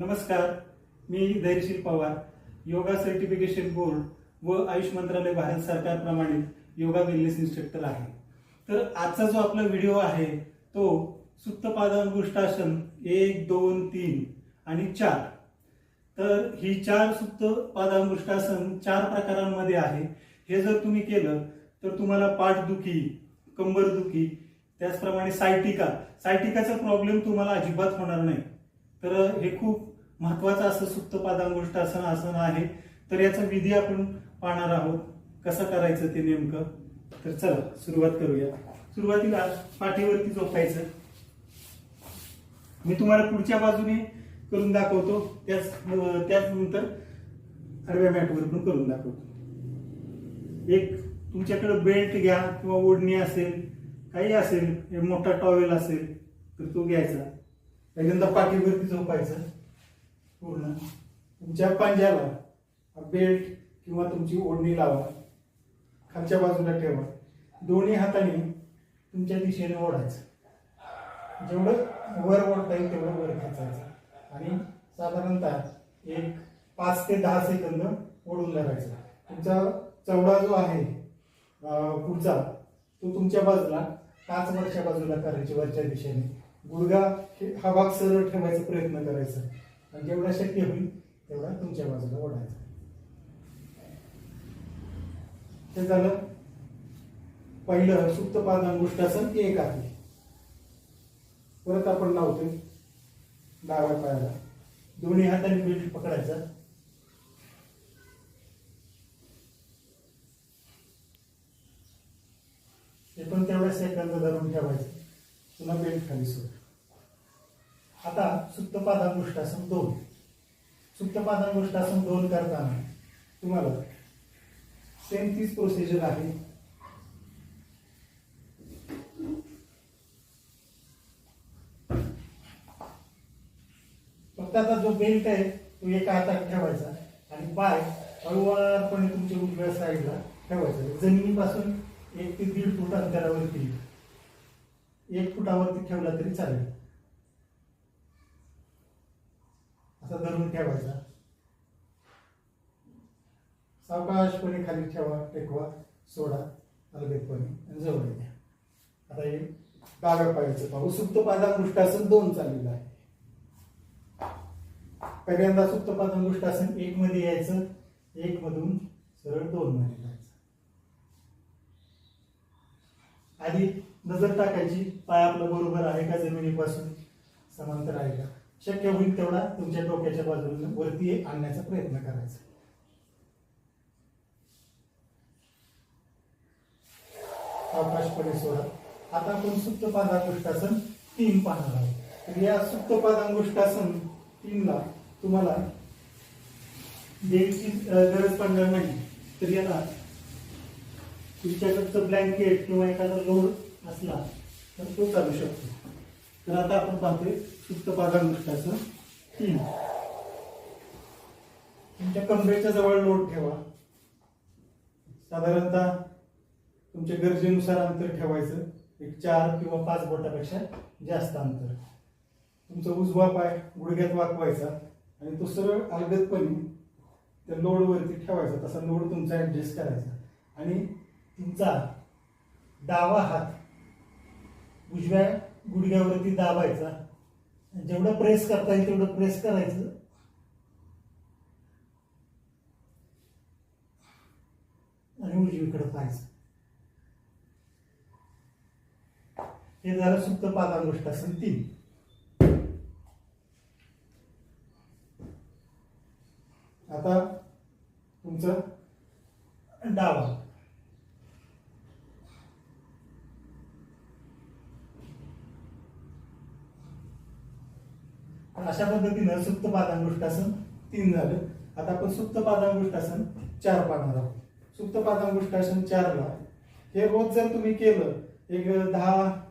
नमस्कार मी Dhairyashil Pawar yoga certification board व आयुष मंत्रालय भारत सरकारप्रमाणे योगा वेलनेस इन्स्ट्रक्टर आहे. तर आजचा जो आपला व्हिडिओ आहे तो सुप्तपादांगुष्टासन एक दोन तीन आणि चार. तर ही चार सुप्त पादांगुष्टासन चार प्रकारांमध्ये आहे. हे जर तुम्ही केलं तर तुम्हाला पाठदुखी कंबरदुखी त्याचप्रमाणे सायटिका. सायटिकाचा प्रॉब्लेम तुम्हाला अजिबात होणार नाही. तर हे खूप महत्वाचं असं सुप्त असं आसन आहे. तर याचा विधी आपण पाहणार आहोत. कसं करायचं ते नेमकं? तर चला सुरुवात करूया. सुरुवातीला पाठीवरती झोपायचं. मी तुम्हाला पुढच्या बाजूने करून दाखवतो. त्याच त्याचनंतर आडव्या मॅटवर पण करून दाखवतो. एक तुमच्याकडे बेल्ट घ्या किंवा ओढणी असेल काही असेल मोठा टॉवेल असेल तर तो घ्यायचा. पहिल्यांदा पाठीवरती झोपायचं. पूर्ण तुमच्या पांज्याला बेल्ट किंवा तुमची ओढणी लावा. खालच्या बाजूला ठेवा. दोन्ही हाताने तुमच्या दिशेने ओढायचं. जेवढं वर ओढता येईल तेवढं वर खेचायचं. आणि साधारणतः एक पाच ते दहा सेकंद ओढून धरायचं. तुमचा चवडा जो आहे पुढचा तो तुमच्या बाजूला पाच वरच्या बाजूला करायची वरच्या दिशेने. गुडगा हा भाग सरळ ठेवायचा प्रयत्न करायचा. जेवढा शक्य होईल तेवढा तुमच्या बाजूला ओढायचा. ते झालं. पहिलं सुप्त पादांगुष्टासन एक आहे. परत आपण लावतोय. डाव्या पायाला. दोन्ही हाताने म्हणजे बेल्ट पकडायचा. ते पण तेवढ्या सेकंद धरून ठेवायचं. पुन्हा बेल्ट खाली सोड. आता सुप्त पादांगुष्टासन दोन. सुप्त पादांगुष्टासन दोन करताना तुम्हाला सेम तीच प्रोसिजर आहे. फक्त आता जो बेल्ट आहे तो एका हातात ठेवायचा आणि पाय हळूवारपणे तुमच्या उजव्या साईडला ठेवायचा. जमिनीपासून एक ते दीड फूट अंतरावरती एक फुटावरती ठेवला तरी चालेल. असा धरून ठेवायचा. सावकाशपणे खाली ठेवा टेकवा सोडा अलगदपणे आणि जवळ घ्या. आता हे डाव्या पायाचं पाहू सुप्त पादांगुष्टासन दोन चाललेलं आहे. पहिल्यांदा सुप्त पादांगुष्टासन एक मध्ये यायचं एक मधून सरळ दोन मध्ये जायचं. आधी नजर टाकायची पाय आपलं बरोबर आहे का जमिनीपासून? समांतर आहे का? शक्य होईल तेवढा तुमच्या डोक्याच्या बाजूने वरती आणण्याचा प्रयत्न करायचा. अवकाशपणे सोडा. आता आपण सुप्तपादांगुष्टासन तीन पाहणार आहोत. तर या सुप्तपादांगुष्टासन तीनला तुम्हाला देवीची गरज पडणार नाही. तर याला तुमच्याकडचं ब्लँकेट किंवा एखादा लोड असला तर तो चालू शकतो. तर आता आपण पाहतोय सुप्त पादांगुष्टासन तीन तुमच्या कमरेच्या जवळ लोड ठेवा. साधारणतः तुमच्या गरजेनुसार अंतर ठेवायचं. एक चार किंवा पाच बोटापेक्षा जास्त अंतर. तुमचा उजवा पाय गुडघ्यात वाकवायचा आणि तो सरळ अलगदपणे त्या लोडवरती ठेवायचा. तसा लोड तुमचा ॲडजस्ट करायचा. आणि तुमचा डावा हात उजव्या गुडघ्यावरती दाबायचा. जेवढं प्रेस करता येईल तेवढं प्रेस करायचं. आणि उजवीकडे पाहायचं. हे झालं सुप्त पादांगुष्टासन तीन. आता तुमचं डावा. अशा पद्धतीनं सुप्त पादांगुष्टासन तीन झालं. आता आपण सुप्त पादांगुष्टासन चार पाहणार आहोत. सुप्त पादांगुष्टासन चारला. हे रोज जर तुम्ही केलं एक दहा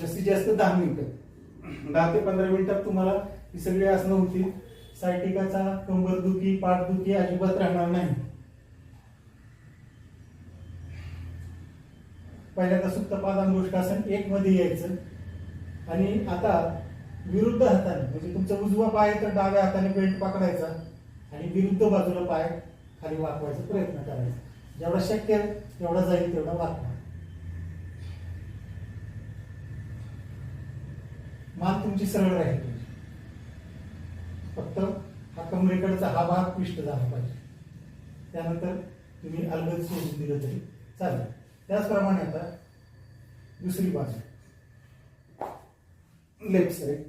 जास्तीत जास्त दहा मिनिटं. दहा ते पंधरा मिनिटात तुम्हाला ही सगळी आसनं होती सायटिकाचा कंबरदुखी पाठदुखी अजिबात राहणार नाही. पहिल्यांदा सुप्त पादांगुष्टासन एक मध्ये यायचं. आणि आता विरुद्ध हाताने म्हणजे तुमचा उजवा पाय तर डाव्या हाताने बेल्ट पकडायचा आणि विरुद्ध बाजूला पाय खाली वाकवायचा प्रयत्न करायचा. जेवढा शक्य आहे तेवढा जाईल तेवढा वाकवा. मान तुमची सरळ राहील. फक्त हा कमरेकडचा हा भाग पिष्ट झाला पाहिजे. त्यानंतर तुम्ही अलगद सोडून दिलं तरी चालेल. त्याचप्रमाणे आता दुसरी बाजू. Left side eh?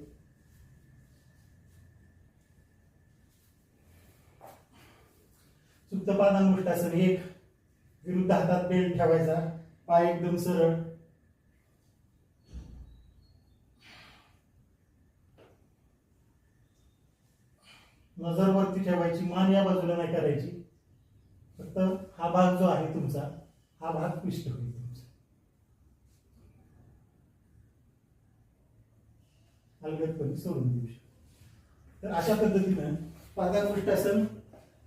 सुप्त पादांगुष्टासन एक विरुद्ध हातात बेल्ट ठेवायचा पाय एकदम सरळ. नजर वरती ठेवायची मान या बाजूला नाही करायची. फक्त हा भाग जो आहे तुमचा हा भाग पिष्ट होईल तुमचा अलगदपणे सोडून देऊ शकतो. तर अशा पद्धतीनं पादाकृष्टासन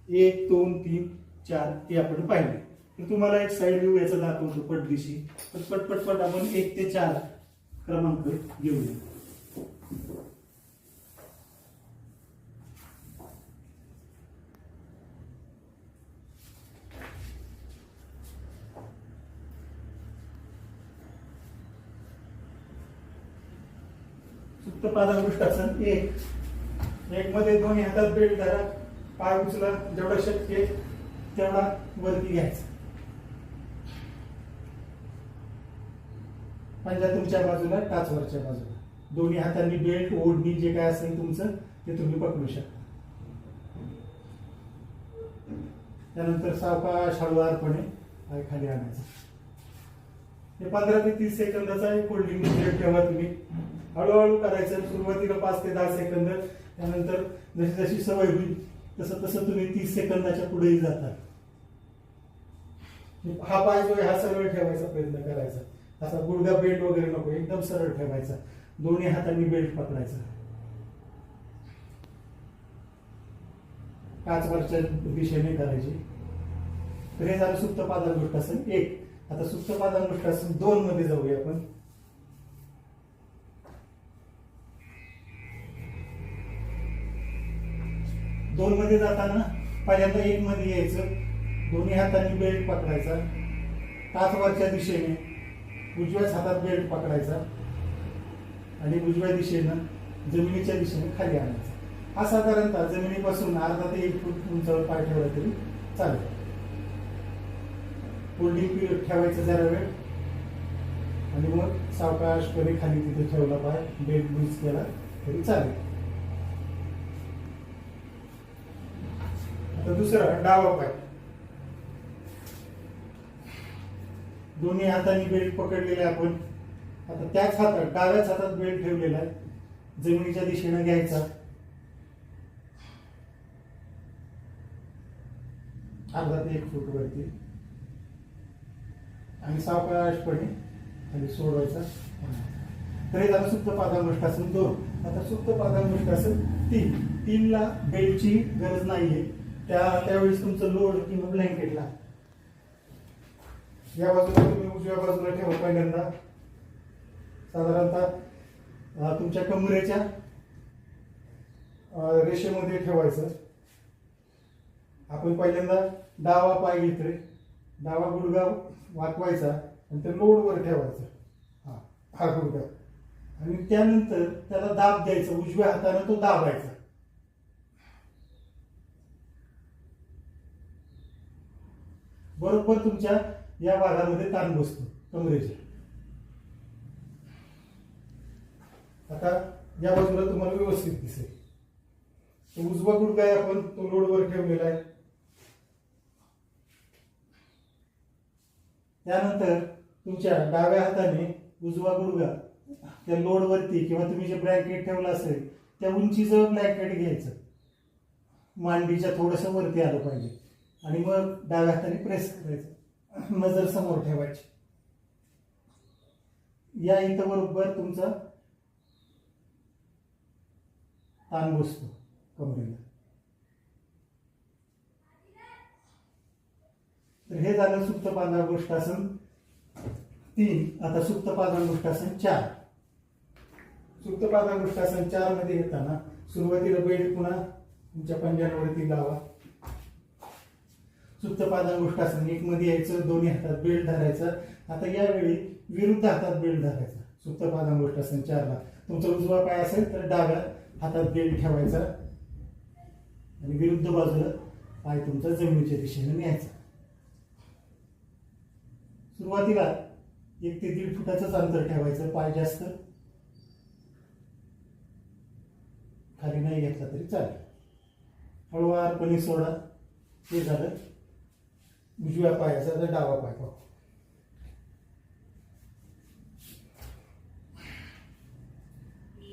एक दोन तीन चार हे आपण पाहिले. तर तुम्हाला एक साईड व्ह्यू याचा दाखवतो पटदिशी. तर पटपटपट आपण एक ते चार क्रमांक घेऊया. सुप्त पादाकृष्टासन एक एक मध्ये दोन्ही हातात बेल्ट धरा पाय उचला जेवढं शक्य तेवढा वरती घ्यायचा. पंजा तुमच्या बाजूला टाच वरच्या बाजूला. दोन्ही हातांनी बेल्ट ओढणी जे काय असेल तुमचं ते तुम्ही पकडू शकता. त्यानंतर सावकाश हळूवारपणे पाय खाली आणायचं. हे पंधरा ते तीस सेकंदाचा एक होल्डिंग पिरियड ठेवा तुम्ही. हळूहळू करायचं. सुरुवातीला पाच ते दहा सेकंद त्यानंतर जशी जशी सवय होईल तसं तसं तुम्ही तीस सेकंदाच्या पुढेही जाता. हा पाय जो आहे हा सरळ ठेवायचा प्रयत्न करायचा. असा गुडगा बेल्ट वगैरे नको एकदम सरळ ठेवायचा. दोन्ही हातांनी बेल्ट पकडायचा. काच वरच्या दिशेने करायची. तर हे झालं सुप्तपादान गोष्ट असेल एक. आता सुप्त पादांगुष्टासन दोन मध्ये जाऊया आपण. दोन मध्ये जाताना पहिल्यांदा एक मध्ये यायचं. दोन्ही हातांनी बेल्ट पकडायचा. काच वरच्या दिशेने उजव्याच हातात बेल्ट पकडायचा. आणि उजव्या दिशेनं जमिनीच्या दिशेने खाली आणायचा. हा साधारणतः जमिनीपासून अर्धा ते एक फूट उंचावर पाय ठेवला तरी चालेल. होल्डिंग पिरियड ठेवायचं जरा वेळ. आणि मग सावकाशपणे खाली तिथे ठेवला पाय. बेल्ट लूज केला तरी चालेल. तर दुसरा डावा पाय. दोन्ही हाताने बेल्ट पकडलेले आपण. आता त्याच हातात डाव्याच हातात बेल्ट ठेवलेला आहे. जमिनीच्या दिशेने घ्यायचा. अर्धा ते एक फूट वरती. आणि सावकाशपणे खाली सोडवायचा. तर हे झालं सुप्त पादांगुष्टासन दोन. आता सुप्त पादांगुष्टासन तीन. तीनला बेल्टची गरज नाहीये. त्या त्यावेळेस तुमचं लोड किंवा ब्लँकेटला या बाजूला तुम्ही उजव्या बाजूला ठेवा पहिल्यांदा. साधारणतः तुमच्या कमरेच्या रेषेमध्ये ठेवायचं. आपण पहिल्यांदा डावा पाय घेतोय. डावा गुडगा वाकवायचा आणि ते लोडवर ठेवायचं. हा हा गुडगा आणि त्यानंतर त्याला दाब द्यायचा. उजव्या हाताने तो दाबायचा. बरोबर तुमच्या या भागामध्ये ताण बसतो कमरेच्या. आता या बाजूला तुम्हाला व्यवस्थित दिसेल. तो उजवा गुडगा आहे आपण तो लोडवर ठेवलेला आहे. त्यानंतर तुमच्या डाव्या हाताने उजवा गुडगा त्या लोडवरती किंवा तुम्ही जे ब्लँकेट ठेवलं असेल त्या उंचीचं ब्लँकेट घ्यायचं. मांडीच्या थोडंसं वरती आलं पाहिजे. आणि मग डाव्या हाताने प्रेस करायचं. नजर समोर ठेवायची. या इथं बरोबर तुमचा ताण बसतो कमरेला. तर हे झालं सुप्त पादांगुष्टासन तीन. आता सुप्त पादांगुष्टासन चार. सुप्त पादांगुष्ठासन चारमध्ये येताना सुरुवातीला बेल्ट पुन्हा तुमच्या पंजांवरती लावा. सुप्त पादांगुष्ठासन एक मध्ये यायचं दोन्ही हातात बेल्ट धरायचा. आता यावेळी विरुद्ध हातात बेल्ट धरायचा. सुप्त पादांगुष्ठासन चारला तुमचा उजवा पाय असेल तर डाव्या हातात बेल्ट ठेवायचा. आणि विरुद्ध बाजूला पाय तुमचा जमिनीच्या दिशेने न्यायचा. सुरुवातीला एक ते दीड फुटाचंच अंतर ठेवायचं पाय जास्त. खाली नाही घेतला तरी चालेल. हळूवारपणे सोडा. हे झालं. उजव्या पायाचा तर डावा पाय पाहू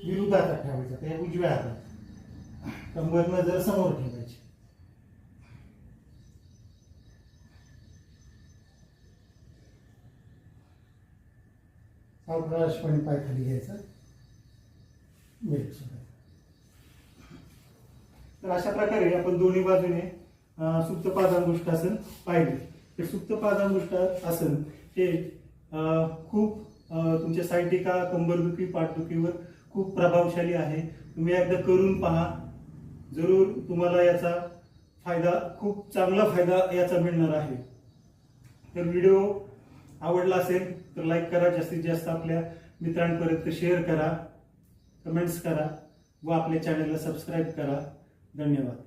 विरुद्ध हातात ठेवायचा त्या उजव्या हातात. कंबर नजर समोर ठेवायची. अवकाशपणे पाय खाली घ्यायचा. तर अशा प्रकारे आपण दोन्ही बाजूने सुप्त पादांगुष्ठासन पाहिले. हे सुप्त पादांगुष्ठ आसन हे खूप तुमच्या सायटिका कंबरदुखी पाठदुखीवर खूप प्रभावशाली आहे. तुम्ही एकदा करून पहा. जरूर तुम्हाला याचा फायदा खूप चांगला फायदा याचा मिळणार आहे. तर व्हिडिओ आवडला असेल तर लाईक करा जास्तीत जास्त आपल्या मित्रांपर्यंत शेअर करा कमेंट्स करा व आपल्या चॅनलला सबस्क्राईब करा. धन्यवाद.